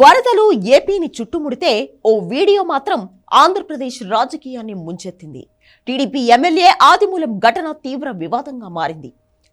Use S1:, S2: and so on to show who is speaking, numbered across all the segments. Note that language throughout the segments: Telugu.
S1: వరదలు ఏపీని చుట్టుముడితే ఓ వీడియో మాత్రం ఆంధ్రప్రదేశ్ రాజకీయాన్ని ముంచెత్తింది. టీడీపీ ఎమ్మెల్యే ఆదిమూలం ఘటన తీవ్ర వివాదంగా మారింది.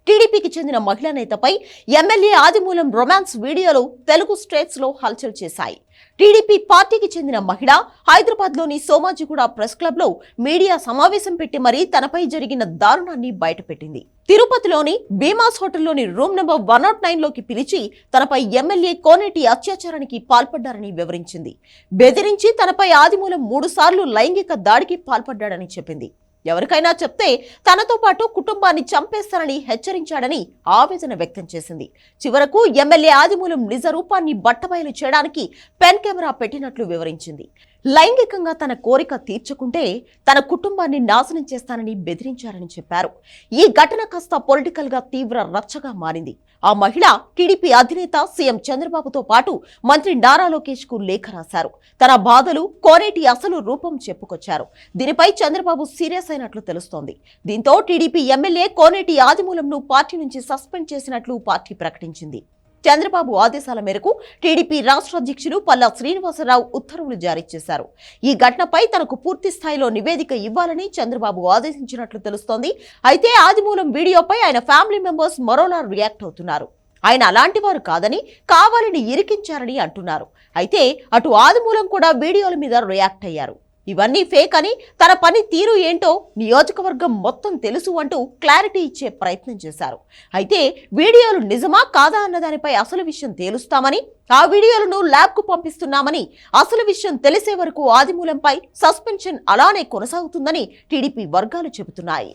S1: టీడీపీకి చెందిన మహిళా నేతపై ఎమ్మెల్యే ఆదిమూలం రొమాన్స్ వీడియోలు తెలుగు స్టేట్స్లో హల్చల్ చేశాయి. టీడీపీ పార్టీకి చెందిన మహిళ హైదరాబాద్లోని సోమాజిగూడ ప్రెస్ క్లబ్లో మీడియా సమావేశం పెట్టి మరీ తనపై జరిగిన దారుణాన్ని బయటపెట్టింది. తిరుపతిలోని భీమాస్ హోటల్లోని రూమ్ నెంబర్ వన్ నాట్ నైన్లోకి పిలిచి తనపై ఎమ్మెల్యే కోనేటి అత్యాచారానికి పాల్పడ్డారని వివరించింది. బెదిరించి తనపై ఆదిమూలం మూడు సార్లు లైంగిక దాడికి పాల్పడ్డాడని చెప్పింది. ఎవరికైనా చెప్తే తనతో పాటు కుటుంబాన్ని చంపేస్తానని హెచ్చరించాడని ఆవేదన వ్యక్తం చేసింది. చివరకు ఎమ్మెల్యే ఆదిమూలం నిజ రూపాన్ని బట్టబయలు చేయడానికి పెన్ కెమెరా పెట్టినట్లు వివరించింది. లైంగికంగా తన కోరిక తీర్చుకుంటే తన కుటుంబాన్ని నాశనం చేస్తానని బెదిరించారని చెప్పారు. ఈ ఘటన కాస్త పొలిటికల్గా తీవ్ర రచ్చగా మారింది. ఆ మహిళ టీడీపీ అధినేత సీఎం చంద్రబాబుతో పాటు మంత్రి నారా లోకేష్కు లేఖ రాశారు. తన బాధలు కోనేటి అసలు రూపం చెప్పుకొచ్చారు. దీనిపై చంద్రబాబు సీరియస్ అయినట్లు తెలుస్తోంది. దీంతో టీడీపీ ఎమ్మెల్యే కోనేటి ఆదిమూలంను పార్టీ నుంచి సస్పెండ్ చేసినట్లు పార్టీ ప్రకటించింది. చంద్రబాబు ఆదేశాల మేరకు టీడీపీ రాష్ట్ర అధ్యక్షులు పల్లా శ్రీనివాసరావు ఉత్తర్వులు జారీ చేశారు. ఈ ఘటనపై తనకు పూర్తి స్థాయిలో నివేదిక ఇవ్వాలని చంద్రబాబు ఆదేశించినట్లు తెలుస్తోంది. అయితే ఆదిమూలం వీడియోపై ఆయన ఫ్యామిలీ మెంబర్స్ మరోలా రియాక్ట్ అవుతున్నారు. ఆయన అలాంటి వారు కాదని కావాలని ఇరికించారని అంటున్నారు. అయితే అటు ఆదిమూలం కూడా వీడియోల మీద రియాక్ట్ అయ్యారు. ఇవన్నీ ఫేక్ అని తన పని తీరు ఏంటో నియోజకవర్గం మొత్తం తెలుసు అంటూ క్లారిటీ ఇచ్చే ప్రయత్నం చేశారు. అయితే వీడియోలు నిజమా కాదా అన్నదానిపై అసలు విషయం తేలుస్తామని ఆ వీడియోలను ల్యాబ్కు పంపిస్తున్నామని అసలు విషయం తెలిసే వరకు ఆదిమూలంపై సస్పెన్షన్ అలానే కొనసాగుతుందని టీడీపీ వర్గాలు చెబుతున్నాయి.